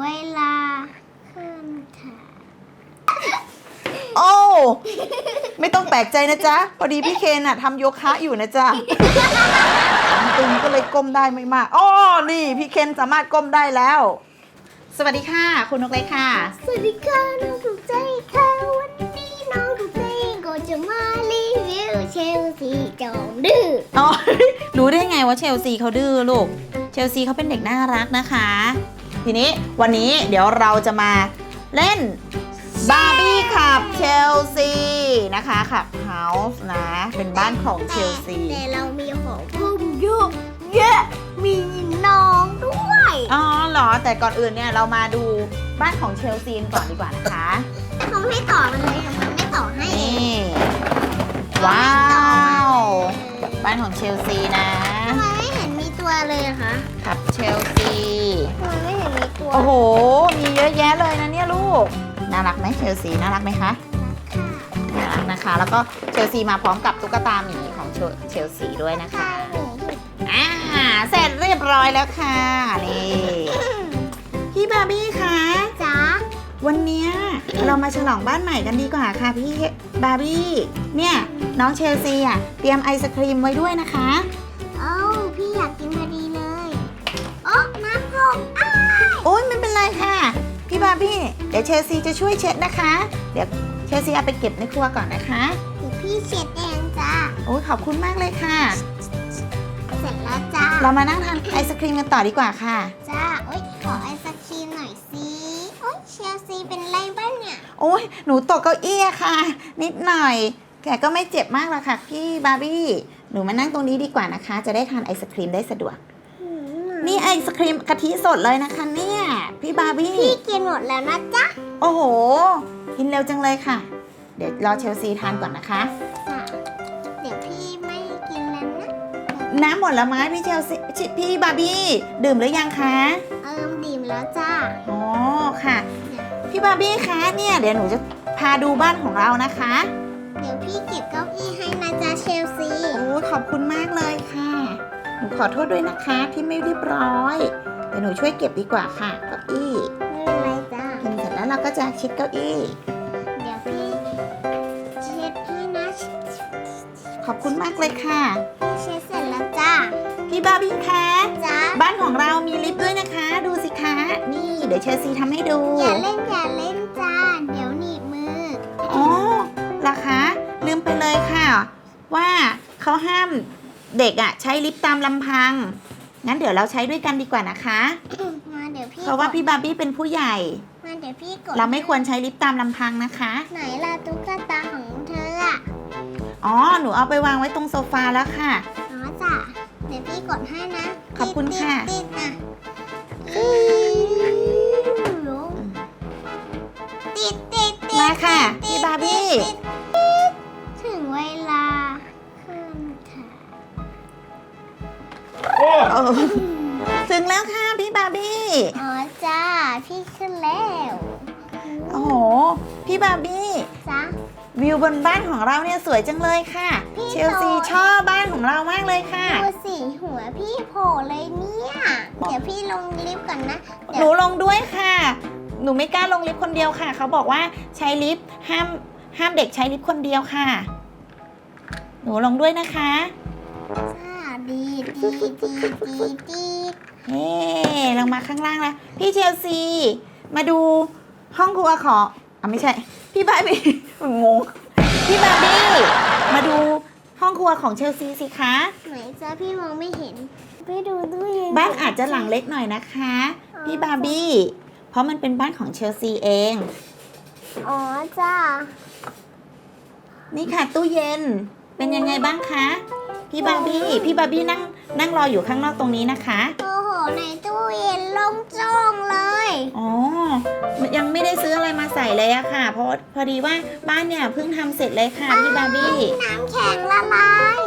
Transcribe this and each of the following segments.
เวลาขึ้นค่ะโอ้ ไม่ต้องแปลกใจนะจ๊ะ พอดีพี่เคนอะทำโยคะอยู่นะจ๊ะตึงก็เลยก้มได้ไม่มากอ๋อนี่พี่เคนสามารถก้มได้แล้ว สวัสดีค่ะ คุณนกเล็กค่ะ สวัสดีค่ะน้องถูกใจค่ะวันนี้น้องถูกใจก็จะมารีวิวเชลซีจอมดื้ออ๋อรู้ได้ไงว่าเชลซีเขาดื้อลูก เชลซีเขาเป็นเด็กน่ารักนะคะ ทีนี้วันนี้เดี๋ยวเราจะมาเล่นบาร์บี้ขับเชลซีนะคะขับเฮาส์นะ เป็นบ้านของเชลซีแต่เรามีของเพิ่มเยอะเยอะมีน้องด้วย อ๋อเหรอ แต่ก่อนอื่นเนี่ยเรามาดูบ้านของเชลซีก่อนดีกว่านะคะเขาไม่ต่อมันเลยค่ะมันไม่ต่อให้เอนี่งว้าว บ้านของเชลซีนะทำไมไม่เห็นมีตัวเลยอะคะขับเชลซีทำไมไม่เห็นมี ตัวโอ้โห มีเยอะแยะเลยนะเนี่ยลูก น่ารักไหมเชลซีน่ารักไหมคะ น่ารักนะคะ แล้วก็เชลซีมาพร้อมกับตุ๊กตาหมีของเชลเชลซีด้วยนะคะ อ่า เสร็จเรียบร้อยแล้วค่ะ นี่ พี่บาร์บี้คะจ้าวันเนี้ยเรามาฉลองบ้านใหม่กันดีกว่าค่ะพี่บาร์บี้ เนี่ยน้องเชลซีอะเตรียมไอศครีมไว้ด้วยนะคะ พี่บาร์บี้เดี๋ยวเชลซีจะช่วยเช็ดนะคะ เดี๋ยวเชลซีเอาไปเก็บในครัวก่อนนะคะเดี๋ยวพี่เช็ดเองจ้าโอ้ยขอบคุณมากเลยค่ะ เสร็จแล้วจ้าเรามานั่งทานไอศครีมกันต่อดีกว่าค่ะ จ้าโอ๊ยขอไอศครีมหน่อยสิโอ๊ยเชลซีเป็นไรบ้างเนี่ยโอ้ยหนูตกเก้าอี้อะค่ะ นิดหน่อยแต่ก็ไม่เจ็บมากหรอกค่ะพี่บาร์บี้หนูมานั่งตรงนี้ดีกว่านะคะ จะได้ทานไอศครีมได้สะดวก นี่ไอศครีมกะทิสดเลยนะคะเนี่ย พี่บาร์บี้ พี่กินหมดแล้วนะจ๊ะโอ้โห กินเร็วจังเลยค่ะ เดี๋ยวรอเชลซีทานก่อนนะคะ จ้าเดี๋ยวพี่ไม่กินแล้วนะ น้ำหมดแล้วไหมพี่เชลซีชิพี่บาร์บี้ ดื่มหรือยังคะ เอิมดิ่มแล้วจ้าอ๋อค่ะ พี่บาร์บี้คะเนี่ยเดี๋ยวหนูจะพาดูบ้านของเรานะคะ เดี๋ยวพี่เก็บเก้าอี้ให้นะจ๊ะเชลซี โอ้ยขอบคุณมากเลยค่ะ หนูขอโทษด้วยนะคะที่ไม่เรียบร้อยเดี๋ยวหนูช่วยเก็บดีกว่าค่ะเก้าอี้ไม่เป็นไรจ้ากินเสร็จแล้วเราก็จะชิดเก้าอี้ เดี๋ยวพี่เช็ดให้นะขอบคุณมากเลยค่ะ พี่เช็ดเสร็จแล้วจ้าพี่บาร์บี้คะจ้าบ้านของเรามีลิฟต์ด้วยนะคะ ดูสิคะ นี่เดี๋ยวเชลซีทำให้ดูอย่าเล่นอย่าเล่นจ้าเดี๋ยวหนีบมืออ๋อเหรอคะ ลืมไปเลยค่ะ ว่าเขาห้าม เด็กอะใช้ลิฟต์ตามลำพัง งั้นเดี๋ยวเราใช้ด้วยกันดีกว่านะคะ มาเดี๋ยวพี่เพราะว่าพี่กดบาร์บี้เป็นผู้ใหญ่ มาเดี๋ยวพี่กดเราไม่ควรใช้ลิฟต์ตามลำพังนะคะ ไหนล่ะตุ๊กตาของเธออะอ๋อ หนูเอาไปวางไว้ตรงโซฟาแล้วค่ะ อ๋อจ้ะเดี๋ยวพี่กดให้นะขอบคุณค่ะ ติดๆอะติดติดติดมาค่ะ พี่บาร์บี้ ติดติ โอ้ถึงแล้วค่ะพี่บาร์บี้ อ๋อจ้า พี่ขึ้นแล้วโอ้โห พี่บาร์บี้ จ้า วิวบนบ้านของเราเนี่ยสวยจังเลยค่ะ พี่เชลซีโตชอบบ้านของเรามากเลยค่ะ ดูสิหัวพี่โผล่เลยเนี่ย เดี๋ยวพี่ลงลิฟต์ก่อนนะ เดี๋หยนูวลงด้วยค่ะ หนูไม่กล้าลงลิฟต์คนเดียวค่ะ เขาบอกว่าใช้ลิฟต์ห้ามห้ามเด็กใช้ลิฟต์คนเดียวค่ะ หนูลงด้วยนะคะ จ้า ดีดีดีดีดีเฮ้ลงมาข้างล่างแล้วพี่เชลซี มาดูห้องครัวของอะไม่ใช่ พี่บาร์บี้งงพี่บาร์บี้มาดูห้องครัวของเชลซีสิคะไหนจ้าพี่มองไม่เห็น ไปดูตู้เย็นบ้านอาจจะหลังเล็กหน่อยนะคะ พี่บาร์บี้ เพราะมันเป็นบ้านของเชลซีเอง อ๋อจ้านี่ค่ะตู้เย็นเป็นยังไงบ้างคะ พี่บาร์บี้พี่บาร์บี้นั่งนั่งรออยู่ข้างนอกตรงนี้นะคะโอ้โหในตู้เย็นโล่งโจ้งเลยอ๋อยังไม่ได้ซื้ออะไรมาใส่เลยอะค่ะ เพราะพอดีว่าบ้านเนี่ยเพิ่งทำเสร็จเลยค่ะพี่บาร์บี้น้ำแข็งละลาย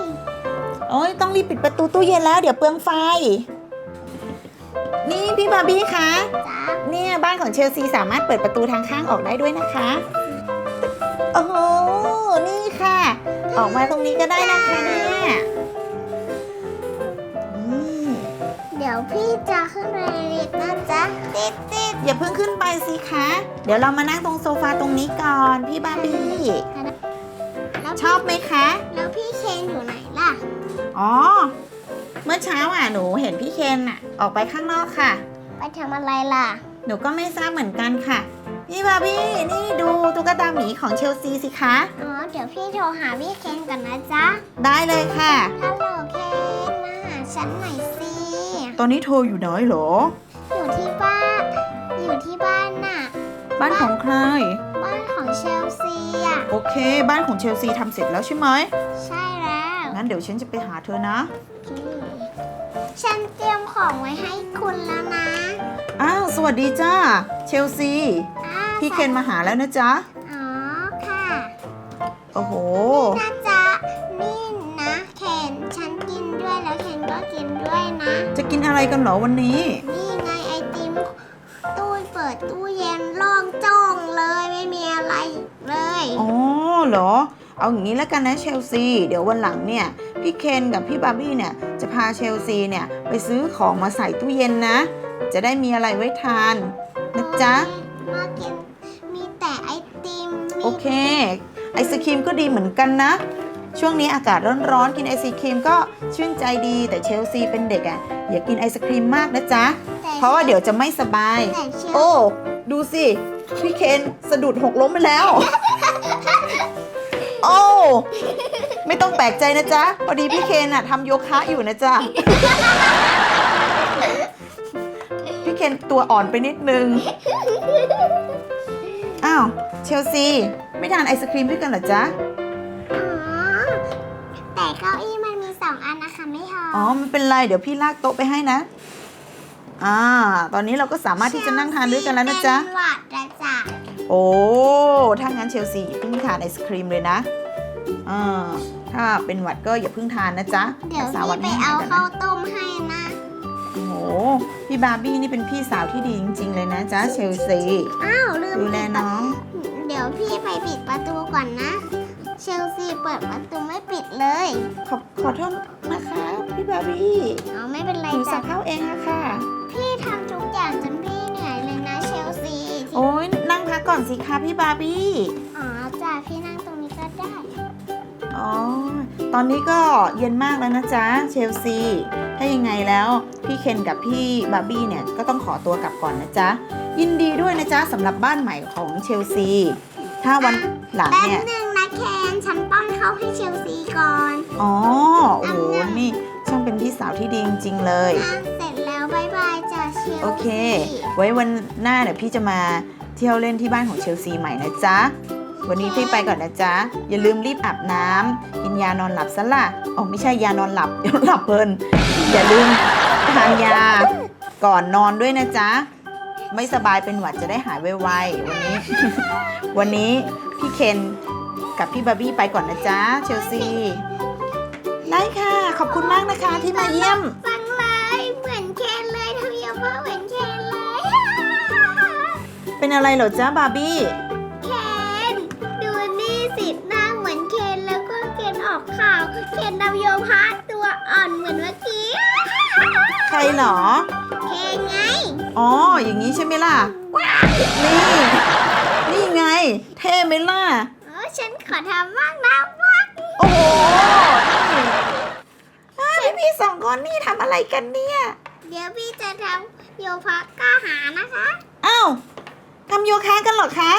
โอ้ยต้องรีบปิดประตูตู้เย็นแล้วเดี๋ยวเปลืองไฟ นี่พี่บาร์บี้คะจ้าเนี่ยบ้านของเชลซีสามารถเปิดประตูทางข้างออกได้ด้วยนะคะโอ้โหนี่ค่ะ ออกมาตรงนี้ก็ได้นะคะเนี่ยนี่เดี๋ดี๋ยวพี่จะขึ้นไปลิฟต์นะจ๊ะติดติดอย่าเพิ่งขึ้นไปสิคะ เดี๋ยวเรามานั่งตรงโซฟาตรงนี้ก่อน พี่บาร์บี้แล้วชอบไหมคะ แล้วพี่เคนอยู่ไหนล่ะ อ๋อ เมื่อเช้าอะหนูเห็นพี่เคนอะ ออกไปข้างนอกค่ะ ไปทำอะไรล่ะ หนูก็ไม่ทราบเหมือนกันค่ะ พี่บาร์บี้นี่ดูตุ๊กตาหมีของเชลซีสิคะ อ๋อ เดี๋ยวพี่โทรหาพี่เคนก่อนนะจ๊ะ ได้เลยค่ะ ฮัลโหลเคนมาหาฉันหน่อยสิ ตอนนี้เธออยู่ไหนเหรอ อยู่ที่บ้าน อยู่ที่บ้านน่ะ บ้านของใคร บ้านของเชลซีอะ โอเค บ้านของเชลซีทำเสร็จแล้วใช่ไหมใช่แล้วงั้นเดี๋ยวฉันจะไปหาเธอนะอืมฉันเตรียมของไว้ให้คุณแล้วนะ อ้าว สวัสดีจ้า เชลซีอ่า พี่เคนมาหาแล้วนะจ๊ะ อ๋อค่ะโอ้โหนะจ๊ะนี่นะเคนฉันกินด้วยแล้วเคนก็กินด้วยนะ จะกินอะไรกันเหรอวันนี้ นี่ไงไอติมตู้เปิดตู้เย็นโล่งโจ้งเลยไม่มีอะไรเลยอ๋อเหรอ เอาอย่างนี้แล้วกันนะเชลซี เดี๋ยววันหลังเนี่ย พี่เคนกับพี่บาร์บี้เนี่ย จะพาเชลซีเนี่ย ไปซื้อของมาใส่ตู้เย็นนะ จะได้มีอะไรไว้ทานนะจ๊ะมากิ โอเค ไอศครีมก็ดีเหมือนกันนะ ช่วงนี้อากาศร้อนๆ กินไอศครีมก็ชื่นใจดีแต่เชลซีเป็นเด็กอะ่ะอย่ากินไอศครีมมากนะจ๊ะแต่เพราะว่าเดี๋ยวจะไม่สบายแต่เชียวโอ้ ดูสิ พี่เคนสะดุดหกล้มไปแล้ว โอ้ไม่ต้องแปลกใจนะจ๊ะ พอดีพี่เคนอะทำโยคะอยู่นะจ๊ะ พี่เคนตัวอ่อนไปนิดนึง อ้าว เชลซี ไม่ทานไอศครีมด้วยกันเหรอจ๊ะ อ๋อ แต่เก้าอี้มันมีสองอันนะคะไม่พออ๋อไมันเป็นไร เดี๋ยวพี่ลากโต๊ะไปให้นะ อ่า ตอนนี้เราก็สามารถที่จะนั่งทานด้วยกันแล้วนะจ๊ะ เป็นหวัดนะจ๊ะโอ้ ถ้างั้นเชลซีอย่าเพิ่งทานไอศครีมเลยนะอ่าถ้าเป็นหวัดก็อย่าเพิ่งทานนะจ๊ะเดี๋ยวรักษาหพี่วัดไปให้หาเอายก่อนข้านะวต้มให้นะ โอ้โห พี่บาร์บี้นี่เป็นพี่สาวที่ดีจริง ๆ เลยนะจ๊ะเชลซี อ้าวลืมดูแลปิดน้องเดี๋ ยวพี่ไปปิดประตูก่อนนะ เชลซีเปิดประตูไม่ปิดเลย ขอขอโทษนะคะ พี่บาร์บี้อ๋อไม่เป็นไรหนูสัจ้ะบเข้าเองอะค่ะ พี่ทำทุกอย่างจนพี่เหนื่อยเลยนะเชลซีโอ้ยนั่งพักก่อนสิคะพี่บาร์บี้ อ๋อจ้ะพี่นั่งตรงนี้ก็ได้ อ๋อ ตอนนี้ก็เย็นมากแล้วนะจ๊ะเชลซี ถ้ายังไงแล้วพี่เคนกับพี่บาร์บี้เนี่ยก็ต้องขอตัวกลับก่อนนะจ๊ะ ยินดีด้วยนะจ๊ะสำหรับบ้านใหม่ของเชลซี ถ้าวันหลังแป๊บเนี่ย หนึ่งนะเคนฉันป้อนเข้าวให้เชลซีก่อนอ๋อ โอ้โห นี่ช่างเป็นพี่สาวที่ดีจริงๆเลย อะเสร็จแล้วบายบายจ้ะเชลซีโอเค ไว้วันหน้าเดี๋ยวพี่จะมาเที่ยวเล่นที่บ้านของเชลซีใหม่นะจ๊ะ วันนี้พี่ไปก่อนนะจ๊ะ อย่าลืมรีบอาบน้ำกินยานอนหลับซะล่ะอ๋อไม่ใช่ยานอนหลับ เดี๋ยวหลับเพลิน อย่าลืมทานยาก่อนนอนด้วยนะจ๊ะ ไม่สบายเป็นหวัดจะได้หายไวๆวันนี้ วันนี้พี่เคนกับพี่บาร์บี้ไปก่อนนะจ๊ะเชลซีได้ค่ะ ขอบคุณมากนะคะที่มาเยี่ยม ฟังเลยเหมือนเคนเลยทำยาพ่อเหมือนเคนเลยเป็นอะไรเหรอจ๊ะบาร์บี้ เคนดูนี่สิหน้าเหมือนเคนแล้วก็เคนออกข่าว เคนนำโยพาตัวอ่อนเหมือนเมื่อกี้ ใครเหรอ เคนไง อ๋อ อย่างนี้ใช่ไหมล่ะ นี่ นี่ไง เท่ไหมล่ะ เออฉันขอทำบ้างนะว่าโอ้โหนี่อ้าวพี่สองคนนี่ทำอะไรกันเนี่ย เดี๋ยวพี่จะทำโยคะกล้าหานะคะ อ้าวทำโยคะกันเหรอคะ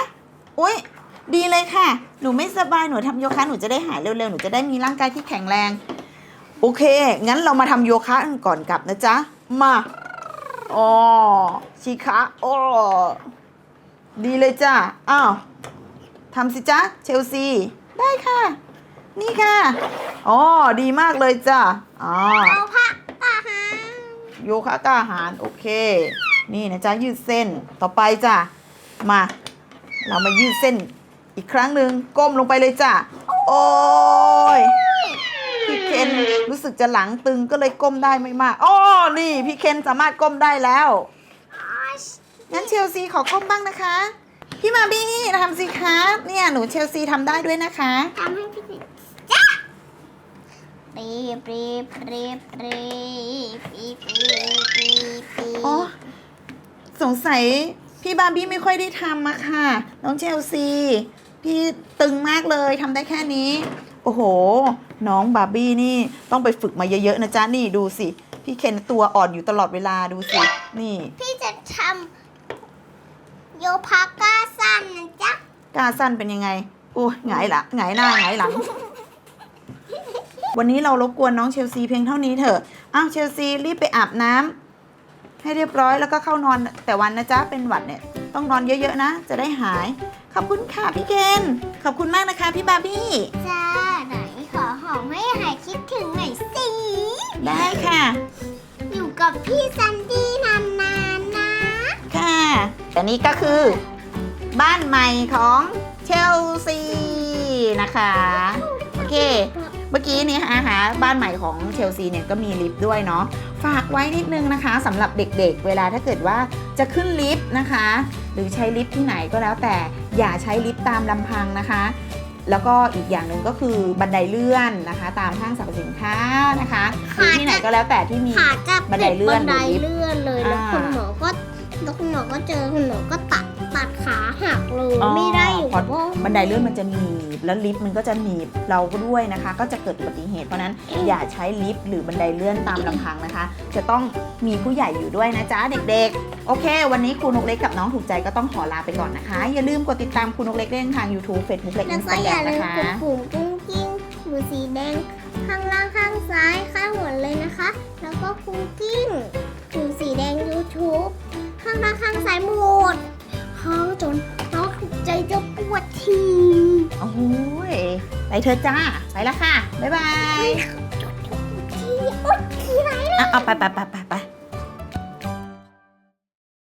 อุ้ยดีเลยค่ะ หนูไม่สบาย หนูทำโยคะ หนูจะได้หายเร็วๆ หนูจะได้มีร่างกายที่แข็งแรง โอเค งั้นเรามาทำโยคะกันก่อนกลับนะจ๊ะ มา อ๋อชิคะโอ้ดีเลยจ้ะ อ้าวทำสิจ๊ะเชลซี ได้ค่ะ นี่ค่ะอ๋อดีมากเลยจ้ะอ๋อโยคะกล้าหาโยคะกล้าหารโอเค นี่นะจ๊ะยืดเส้นต่อไปจ้ะมา เรามายืดเส้นอีกครั้งหนึ่งก้มลงไปเลยจ้ะโอ้ยพี่เคนรู้สึกจะหลังตึงก็เลยก้มได้ไม่มากอ๋อ นี่พี่เคนสามารถก้มได้แล้วงั้นเชลซีขอก้มบ้างนะคะ พี่มาบี้ทำสิคะเนี่ยหนูเชลซีทำได้ด้วยนะคะทำให้พี่ติปีปีปีปีปีปีปีปีอ๋อสงสัยพี่บาร์บี้ไม่ค่อยได้ทำอะค่ะ น้องเชลซี พี่ตึงมากเลยทำได้แค่นี้ โอ้โห น้องบาร์บี้นี่ต้องไปฝึกมาเยอะๆนะจ๊ะ นี่ดูสิ พี่เคนตัวอ่อนอยู่ตลอดเวลาดูสิ นี่ พี่จะทำโยพาก้าสั้นนะจ๊ะกาสั้นเป็นยังไง โอ้ยหงายหละหงายหน้าหงายหลัง วันนี้เรารบกวนน้องเชลซีเพียงเท่านี้เถอะ อ้าวเชลซีรีบไปอาบน้ำให้เรียบร้อยแล้วก็เข้านอนแต่วันนะจ๊ะ เป็นหวัดเนี่ย ต้องนอนเยอะๆนะ จะได้หาย ขอบคุณค่ะพี่เคนขอบคุณมากนะคะพี่บาร์บี้จ้าไหน ขอหอมให้หายคิดถึงหน่อยสิ ได้ค่ะ อยู่กับพี่ซันดี้นานๆนะ ค่ะแต่นี่ก็คือ บ้านใหม่ของเชลซีนะคะ โอเค เมื่อกี้นี้อาหารบ้านใหม่ของเชลซีเนี่ยก็มีลิฟต์ด้วยเนาะ ฝากไว้นิดนึงนะคะสำหรับเด็กๆเวลาถ้าเกิดว่าจะขึ้นลิฟต์นะคะ หรือใช้ลิฟต์ที่ไหนก็แล้วแต่อย่าใช้ลิฟต์ตามลำพังนะคะ แล้วก็อีกอย่างหนึ่งก็คือบันไดเลื่อนนะคะ ตามห้างสรรพสินค้านะคะหรือที่ไหนก็แล้วแต่ที่มีขาจะบันไดเลื่อนบันไดหรือลิฟต์เลื่อนเลยแล้วอ่าคุณหมอก็แล้วคุณหมอก็เจอคุณหมอก็ตัด ตัดขาหักเลยอ๋อไม่ได้อยู่เพราะเพราะบันไดเลื่อนมันจะหนีบแล้วลิฟต์มันก็จะหนีบเราก็ด้วยนะคะ ก็จะเกิดอุบัติเหตุเพราะฉะนั้น อย่าใช้ลิฟต์หรือบันไดเลื่อนตามลำพังนะคะ จะต้องมีผู้ใหญ่อยู่ด้วยนะจ๊ะเด็กๆ โอเค วันนี้ครูนกเล็กกับน้องถูกใจก็ต้องขอลาไปก่อนนะคะ อย่าลืมกดติดตามครูนกเล็กได้ทาง YouTube Facebook และ แล้ว Instagram ก็อย่าลืนะมคะ กดปุ่มกุ้งกิ้งหูสีแดง ข้างล่างข้างซ้ายข้างหัวเลยนะคะ แล้วก็กุ้งกิ้งหูสีแดง YouTube ข้างล่างข้างซ้ายหมด ปวดทีโอ้ยไปเถอะจ้า ไปละค่ะ บ๊ายบายทีโอ๊ยทีไร อะเอาไปไปไปไป